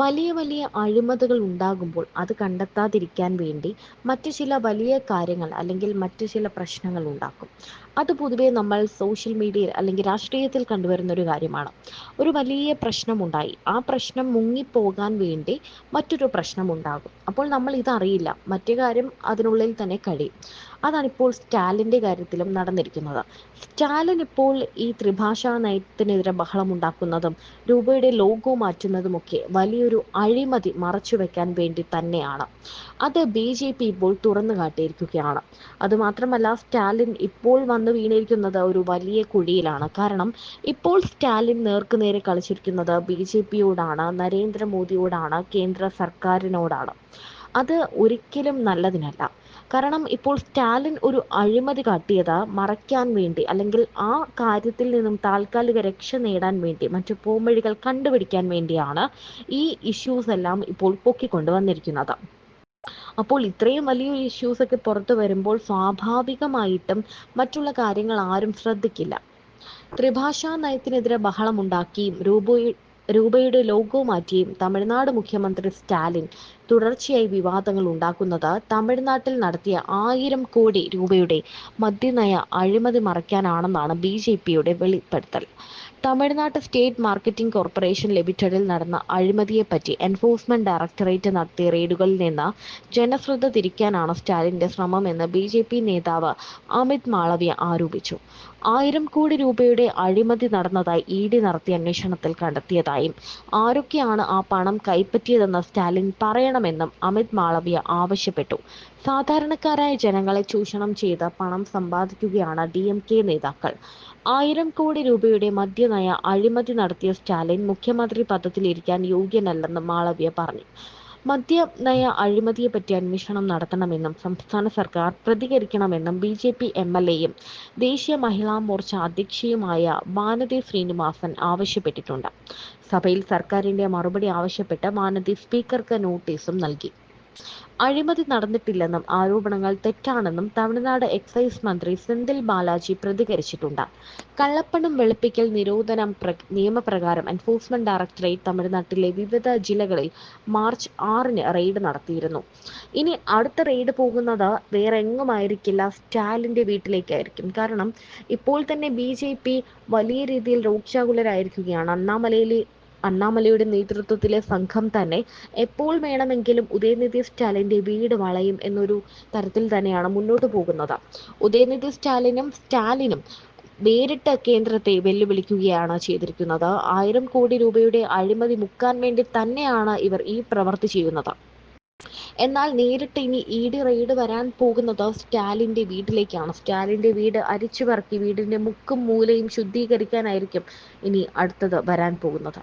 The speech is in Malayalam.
വലിയ വലിയ അഴിമതികൾ ഉണ്ടാകുമ്പോൾ അത് കണ്ടെത്താതിരിക്കാൻ വേണ്ടി മറ്റു ചില വലിയ കാര്യങ്ങൾ അല്ലെങ്കിൽ മറ്റു ചില പ്രശ്നങ്ങൾ ഉണ്ടാക്കും. അത് പൊതുവേ നമ്മൾ സോഷ്യൽ മീഡിയയിൽ അല്ലെങ്കിൽ രാഷ്ട്രീയത്തിൽ കണ്ടുവരുന്ന ഒരു കാര്യമാണ്. ഒരു വലിയ പ്രശ്നമുണ്ടായി ആ പ്രശ്നം മുങ്ങിപ്പോകാൻ വേണ്ടി മറ്റൊരു പ്രശ്നം ഉണ്ടാകും. അപ്പോൾ നമ്മൾ ഇതറിയില്ല. മറ്റു കാര്യം അതിനുള്ളിൽ തന്നെ കഴിയും. അതാണ് ഇപ്പോൾ സ്റ്റാലിന്റെ കാര്യത്തിലും നടന്നിരിക്കുന്നത്. സ്റ്റാലിൻ ഇപ്പോൾ ഈ ത്രിഭാഷാ നയത്തിനെതിരെ ബഹളമുണ്ടാക്കുന്നതും രൂപയുടെ ലോഗോ മാറ്റുന്നതുമൊക്കെ വലിയൊരു അഴിമതി മറച്ചു വെക്കാൻ വേണ്ടി തന്നെയാണ്. അത് ബി ജെ പി ഇപ്പോൾ തുറന്നു കാട്ടിയിരിക്കുകയാണ്. അതുമാത്രമല്ല സ്റ്റാലിൻ ഇപ്പോൾ വന്ന് വീണിരിക്കുന്നത് ഒരു വലിയ കുഴിയിലാണ്. കാരണം ഇപ്പോൾ സ്റ്റാലിൻ നേർക്കുനേരെ കളിച്ചിരിക്കുന്നത് ബി ജെ പിയോടാണ് നരേന്ദ്രമോദിയോടാണ് കേന്ദ്ര സർക്കാരിനോടാണ്. അത് ഒരിക്കലും നല്ലതിനല്ല. കാരണം ഇപ്പോൾ സ്റ്റാലിൻ ഒരു അഴിമതി കാട്ടിയത് മറയ്ക്കാൻ വേണ്ടി അല്ലെങ്കിൽ ആ കാര്യത്തിൽ നിന്നും താൽക്കാലിക രക്ഷ നേടാൻ വേണ്ടി മറ്റു പോംവഴികൾ കണ്ടുപിടിക്കാൻ വേണ്ടിയാണ് ഈ ഇഷ്യൂസ് എല്ലാം ഇപ്പോൾ പൊക്കിക്കൊണ്ടുവന്നിരിക്കുന്നത്. അപ്പോൾ ഇത്രയും വലിയ ഇഷ്യൂസ് ഒക്കെ പുറത്തു വരുമ്പോൾ സ്വാഭാവികമായിട്ടും മറ്റുള്ള കാര്യങ്ങൾ ആരും ശ്രദ്ധിക്കില്ല. ത്രിഭാഷാ നയത്തിനെതിരെ ബഹളമുണ്ടാക്കിയും രൂപയുടെ രൂപയുടെ ലോഗോ മാറ്റിയും തമിഴ്നാട് മുഖ്യമന്ത്രി സ്റ്റാലിൻ തുടർച്ചയായി വിവാദങ്ങൾ ഉണ്ടാക്കുന്നത് തമിഴ്നാട്ടിൽ നടത്തിയ ആയിരം കോടി രൂപയുടെ മദ്യനയ അഴിമതി മറയ്ക്കാനാണെന്നാണ് ബി ജെ പിയുടെ വെളിപ്പെടുത്തൽ. തമിഴ്നാട് സ്റ്റേറ്റ് മാർക്കറ്റിംഗ് കോർപ്പറേഷൻ ലിമിറ്റഡിൽ നടന്ന അഴിമതിയെപ്പറ്റി എൻഫോഴ്സ്മെന്റ് ഡയറക്ടറേറ്റ് നടത്തിയ റെയ്ഡുകളിൽ നിന്ന് ജനശ്രദ്ധ തിരിക്കാനാണ് സ്റ്റാലിന്റെ ശ്രമമെന്ന് ബി ജെ പി നേതാവ് അമിത് മാളവ്യ ആരോപിച്ചു. ആയിരം കോടി രൂപയുടെ അഴിമതി നടന്നതായി ഇ ഡി നടത്തിയ അന്വേഷണത്തിൽ കണ്ടെത്തിയതായും ആരൊക്കെയാണ് ആ പണം കൈപ്പറ്റിയതെന്ന് സ്റ്റാലിൻ പറയണമെന്നും അമിത് മാളവ്യ ആവശ്യപ്പെട്ടു. സാധാരണക്കാരായ ജനങ്ങളെ ചൂഷണം ചെയ്ത് പണം സമ്പാദിക്കുകയാണ് ഡി എം കെ നേതാക്കൾ. ആയിരം കോടി രൂപയുടെ മദ്യനയ അഴിമതി നടത്തിയ സ്റ്റാലിൻ മുഖ്യമന്ത്രി പദത്തിലിരിക്കാൻ യോഗ്യനല്ലെന്ന് മാളവ്യ പറഞ്ഞു. മദ്യ നയ അഴിമതിയെപ്പറ്റി അന്വേഷണം നടത്തണമെന്നും സംസ്ഥാന സർക്കാർ പ്രതികരിക്കണമെന്നും B J P M L എയും ദേശീയ മഹിളാ മോർച്ച അധ്യക്ഷയുമായ വാനതി ശ്രീനിവാസൻ ആവശ്യപ്പെട്ടിട്ടുണ്ട്. സഭയിൽ സർക്കാരിന്റെ മറുപടി ആവശ്യപ്പെട്ട് വാനതി സ്പീക്കർക്ക് നോട്ടീസും നൽകി. അഴിമതി നടന്നിട്ടില്ലെന്നും ആരോപണങ്ങൾ തെറ്റാണെന്നും തമിഴ്നാട് എക്സൈസ് മന്ത്രി സെന്തിൽ ബാലാജി പ്രതികരിച്ചിട്ടുണ്ട്. കള്ളപ്പണം വെളുപ്പിക്കൽ നിരോധനം നിയമപ്രകാരം എൻഫോഴ്സ്മെന്റ് ഡയറക്ടറേറ്റ് തമിഴ്നാട്ടിലെ വിവിധ ജില്ലകളിൽ മാർച്ച് ആറിന് റെയ്ഡ് നടത്തിയിരുന്നു. ഇനി അടുത്ത റെയ്ഡ് പോകുന്നത് വേറെ എങ്ങുമായിരിക്കില്ല സ്റ്റാലിന്റെ വീട്ടിലേക്കായിരിക്കും. കാരണം ഇപ്പോൾ തന്നെ ബി വലിയ രീതിയിൽ രോക്ഷാകുലരായിരിക്കുകയാണ് അണ്ണാമലയിലെ അണ്ണാമലയുടെ നേതൃത്വത്തിലെ സംഘം തന്നെ എപ്പോൾ വേണമെങ്കിലും ഉദയനിധി സ്റ്റാലിന്റെ വീട് വളയും എന്നൊരു തരത്തിൽ തന്നെയാണ് മുന്നോട്ട് പോകുന്നത്. ഉദയനിധി സ്റ്റാലിനും സ്റ്റാലിനും വേറിട്ട കേന്ദ്രത്തെ വെല്ലുവിളിക്കുകയാണ് ചെയ്തിരിക്കുന്നത്. ആയിരം കോടി രൂപയുടെ അഴിമതി മുക്കാൻ വേണ്ടി തന്നെയാണ് ഇവർ ഈ പ്രവൃത്തി ചെയ്യുന്നത്. എന്നാൽ നേരിട്ട് ഇനി ഇ ഡി റെയ്ഡ് വരാൻ പോകുന്നത് സ്റ്റാലിന്റെ വീട്ടിലേക്കാണ്. സ്റ്റാലിന്റെ വീട് അരിച്ചു പറക്കി വീടിന്റെ മുക്കും മൂലയും ശുദ്ധീകരിക്കാനായിരിക്കും ഇനി അടുത്തത് വരാൻ പോകുന്നത്.